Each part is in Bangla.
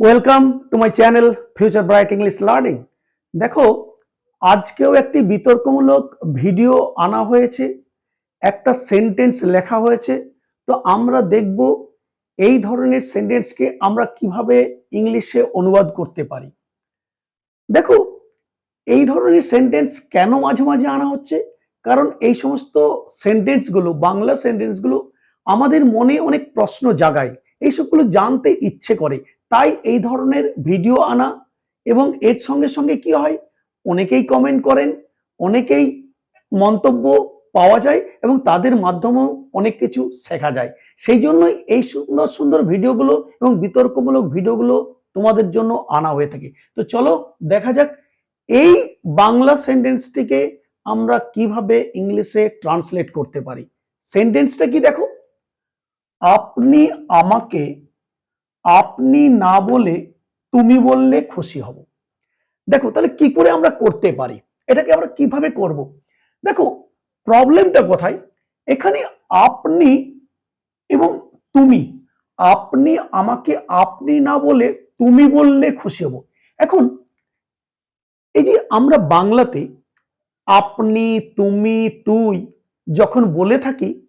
Welcome to my channel future bright English learning দেখো, আজকেও একটি বিতর্কমূলক ভিডিও আনা হয়েছে, একটা সেন্টেন্স লেখা হয়েছে। তো আমরা দেখব এই ধরনের সেন্টেন্সকে আমরা কীভাবে ইংলিশে অনুবাদ করতে পারি। দেখো, এই ধরনের সেন্টেন্স কেন মাঝে মাঝে আনা হচ্ছে? কারণ এই সমস্ত সেন্টেন্সগুলো বাংলা সেন্টেন্সগুলো আমাদের মনে অনেক প্রশ্ন জাগায়। এইসবগুলো জানতে ইচ্ছে করে। তাই এই ধরনের ভিডিও আনা এবং এর সঙ্গে সঙ্গে কি হয়? অনেকেই কমেন্ট করেন, অনেকেই মন্তব্য পাওয়া যায় এবং তাদের মাধ্যমেও অনেক কিছু শেখা যায়। সেই জন্যই এই সুন্দর সুন্দর ভিডিওগুলো এবং বিতর্কমূলক ভিডিওগুলো তোমাদের জন্য আনা হয়ে থাকে। তো চলো দেখা যাক এই বাংলা সেন্টেন্সটিকে আমরা কীভাবে ইংলিশে ট্রান্সলেট করতে পারি। সেন্টেন্সটা কি দেখো? আপনি আমাকে আপনি না বলে তুমি বললে খুশি হব। দেখো, তাহলে কি করে আমরা করতে পারি? এটাকে আমরা কীভাবে করব? দেখো, প্রবলেমটা কোথায়? এখানে আপনি এবং তুমি, আপনি আমাকে আপনি না বলে তুমি বললে খুশি হব। এখন, এই যে আমরা বাংলাতে আপনি, তুমি, তুই যখন বলে থাকি,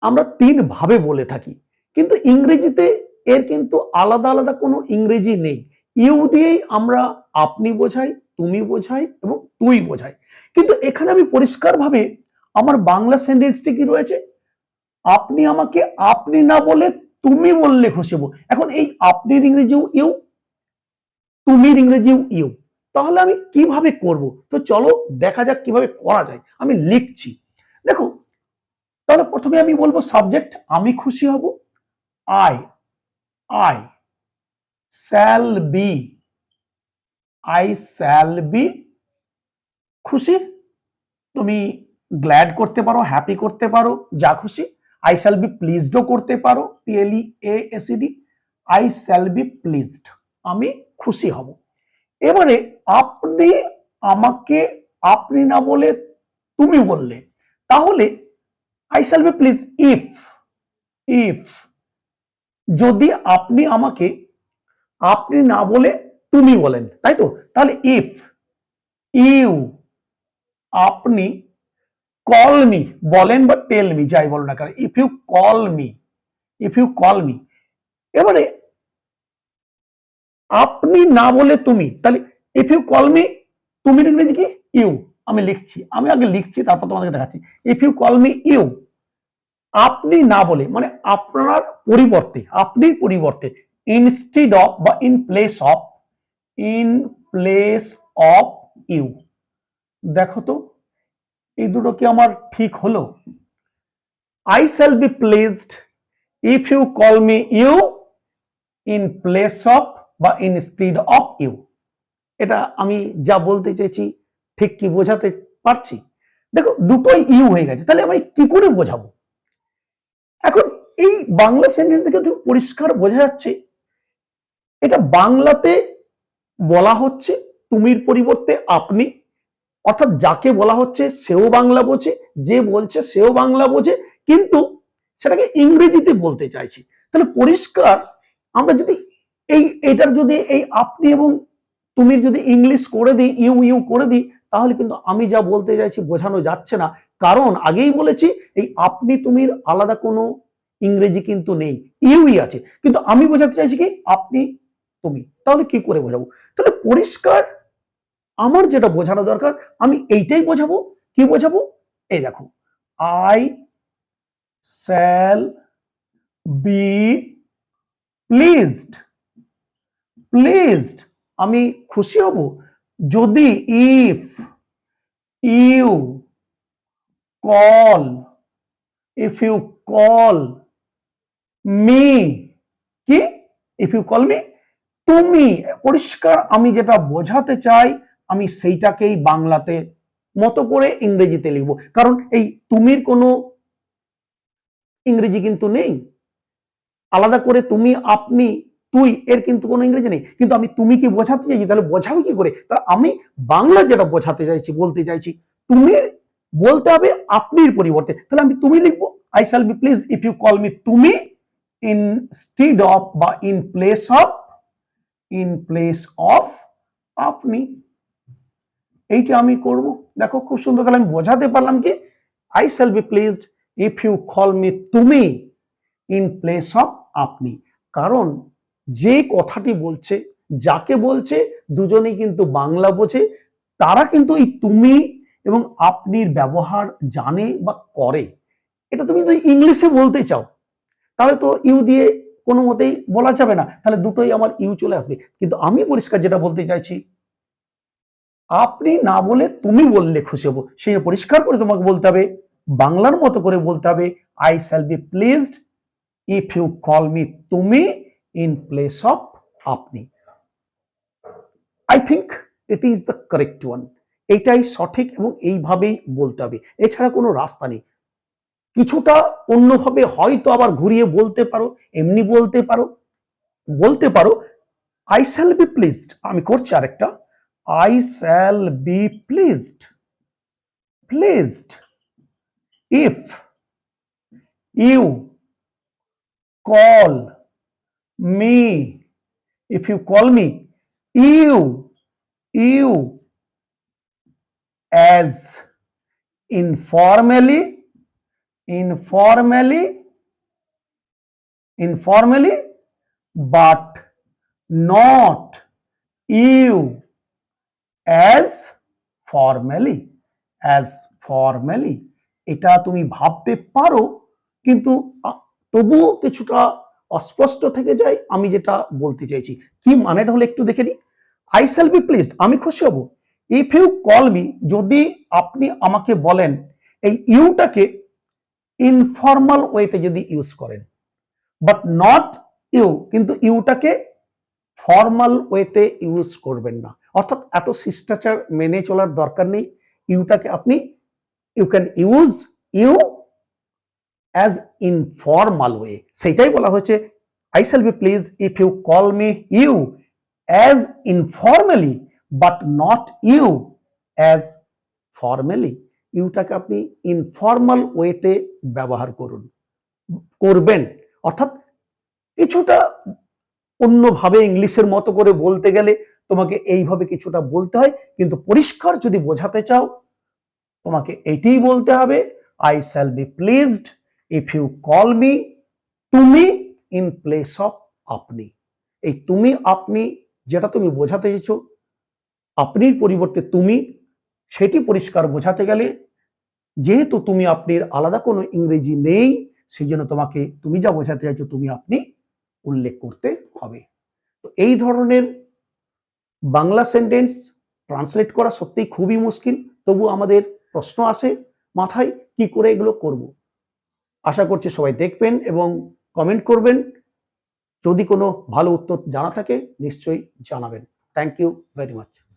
আমরা তিন ভাবে বলে থাকি। কিন্তু ইংরেজিতে এর কিন্তু আলাদা আলাদা কোনো ইংরেজি নেই। ইউ দিয়েই আমরা আপনি বোঝাই, তুমি বোঝাই এবং তুই বোঝাই। কিন্তু এখানে আমি পরিষ্কারভাবে আমার বাংলা সেন্টেন্সটি কি রয়েছে? আপনি আমাকে আপনি না বলে তুমি বললে খুশি হব এখন এই আপনির ইংরেজিও ইউ, তুমির ইংরেজিও ইউ। তাহলে আমি কীভাবে করব? তো চলো দেখা যাক কীভাবে করা যায়। আমি লিখছি। দেখো, তাহলে প্রথমে আমি বলব সাবজেক্ট আমি খুশি হব I I shall be I shall be খুশি? তুমি গ্ল্যাড করতে পারো হ্যাপি করতে পারো, যা খুশি। আই শ্যাল বি প্লিজডও করতে পারো P L E A S E D I shall be pleased আমি খুশি হব। এবারে আপনি আমাকে, আপনি না বলে তুমি বললে। তাহলে I shall be please if if যদি আপনি আমাকে আপনি না বলে তুমি বলেন, তাই তো? তাহলে ইফ ইউ আপনি কল মি বলেন বা টেল মি যাই বলো না কারণ if you call me if you call me এবারে আপনি না বলে তুমি, তাহলে ইফ ইউ কল মি তুমি ইংরেজি কি? ইউ আমি লিখছি, আমি আগে লিখছি, তারপর তোমাদেরকে দেখাচ্ছি if you call me you আপনি না বলে মানে আপনার পরিবর্তে, আপনি পরিবর্তে ইনস্টিড অফ বা in place of in place of you দেখো তো, এই দুটো কি আমার ঠিক হলো? I shall be placed if you call me you in place of বা ইনস্টিড অফ ইউ এটা আমি যা বলতে চেয়েছি, ঠিক কি বোঝাতে পারছি? দেখো, দুটোই ইউ হয়ে গেছে, তাহলে আমি কি করে বোঝাবো? এখন এই বাংলা সেন্টেন্স থেকে তুমি পরিষ্কার বোঝা যাচ্ছে। এটা বাংলাতে বলা হচ্ছে, তুমির পরিবর্তে আপনি। অর্থাৎ যাকে বলা হচ্ছে, সেও বাংলা বোঝে, যে বলছে, সেও বাংলা বোঝে। কিন্তু সেটাকে ইংরেজিতে বলতে চাইছি। তাহলে পরিষ্কার, আমরা যদি এই, এটার যদি এই আপনি এবং তুমি যদি ইংলিশ করে দিই, ইউ ইউ করে দিই তাহলে কিন্তু আমি যা বলতে চাইছি বোঝানো যাচ্ছে না। কারণ আগেই বলেছি, এই আপনি তুমির আলাদা কোনো ইংরেজি কিন্তু নেই, ইউই আছে। কিন্তু আমি বোঝাতে চাইছি কি, আপনি তুমি। তাহলে কি করে বোঝাবো? তাহলে পরিষ্কার আমার যেটা বোঝানো দরকার, আমি এইটাই বোঝাবো। কি বোঝাবো? এই দেখো I shall be pleased pleased আমি খুশি হব। যদি if you call if you call me কি? ইফ ইউ কল মি তুমি, পরিষ্কার আমি যেটা বোঝাতে চাই, আমি সেইটাকেই বাংলাতে মতো করে ইংরেজিতে লিখব। কারণ এই তুমির কোনো ইংরেজি কিন্তু নেই। আলাদা করে তুমি, আপনি তুই, এর কিন্তু কোনো ইংরেজি নেই। কিন্তু আমি তুমি কি বোঝাতে চাইছি? তাহলে বোঝাবো কি করে? তাহলে আমি বাংলা যেটা বোঝাতে চাইছি, বলতে চাইছি, তুমি বলতে হবে আপনির পরিবর্তে। তাহলে আমি তুমি লিখব I shall be please if you call me তুমি ইন ইনস্টিড অফ বা in place of in place of আপনি। এইটা আমি করব। দেখো, খুব সুন্দর তাহলে আমি বোঝাতে পারলাম কি? I shall be placed if you call me তুমি ইন প্লেস অফ আপনি। কারণ যে কথাটি বলছে, যাকে বলছে, দুজনেই কিন্তু বাংলা বোঝে, তারা কিন্তু এই তুমি এবং আপনির ব্যবহার জানে বা করে। এটা তুমি যদি ইংলিশে বলতে চাও, তাহলে তো ইউ দিয়ে কোনো মতেই বলা যাবে না। তাহলে দুটোই আমার ইউ চলে আসবে। কিন্তু আমি পরিষ্কার যেটা বলতে চাইছি, আপনি না বলে তুমি বললে খুশি হব, সেই পরিষ্কার করে তোমাকে বলতে হবে, বাংলার মতো করে বলতে হবে I shall be pleased if you call me তুমি ইন প্লেস অফ আপনি। I think it is the correct one এটাই সঠিক এবং এইভাবেই বলতে হবে। এছাড়া কোনো রাস্তা নেই। কিছুটা অন্যভাবে হয়তো আবার ঘুরিয়ে বলতে পারো, এমনি বলতে পারো বলতে পারো। আই শ্যাল বি প্লিজড আমি করছি আরেকটা। I shall be pleased pleased if you call me if you call me you you as informally informally informally but not you as formally as formally এটা তুমি ভাবতে পারো কিন্তু আ, তবুও কিছুটা অস্পষ্ট থেকে যায়, আমি যেটা বলতে চাইছি। কি মানেটা হলো একটু দেখে নিই। আই শ্যাল বি প্লিজড আমি খুশি হব। ইফ ইউ কল মি যদি আপনি আমাকে বলেন, এই ইউটাকে ইনফর্মাল ওয়েতে যদি ইউজ করেন। বাট নট ইউ কিন্তু ইউটাকে ফর্মাল ওয়েতে ইউজ করবেন না। অর্থাৎ এত শিষ্টাচার মেনে চলার দরকার নেই। ইউটাকে আপনি you can use you as informal way সেটাই বলা হয়েছে। I shall be please if you call me you as informally but not you as formally ইউটাকে আপনি ইনফর্মাল ওয়েতে ব্যবহার করুন। করবেন। অর্থাৎ কিছুটা অন্যভাবে ইংলিশের মতো করে বলতে গেলে তোমাকে এইভাবে কিছুটা বলতে হয়, কিন্তু পরিষ্কার যদি বোঝাতে চাও, তোমাকে এটাই বলতে হবে I shall be pleased if you call me তুমি ইন প্লেস অফ আপনি। এই তুমি, আপনি যেটা তুমি বোঝাতে চেয়েছো আপনির পরিবর্তে তুমি, সেটি পরিষ্কার বোঝাতে গেলে যেহেতু তুমি আপনির আলাদা কোনো ইংরেজি নেই সেই জন্য তোমাকে তুমি যা বোঝাতে চাইছো তুমি আপনি উল্লেখ করতে হবে। তো এই ধরনের বাংলা সেন্টেন্স ট্রান্সলেট করা সত্যিই খুবই মুশকিল তবু আমাদের প্রশ্ন আসে, মাথায় কি করে এগুলো করব? আশা করছি সবাই দেখবেন এবং কমেন্ট করবেন। যদি কোনো ভালো উত্তর জানা থাকে, নিশ্চয়ই জানাবেন। Thank you very much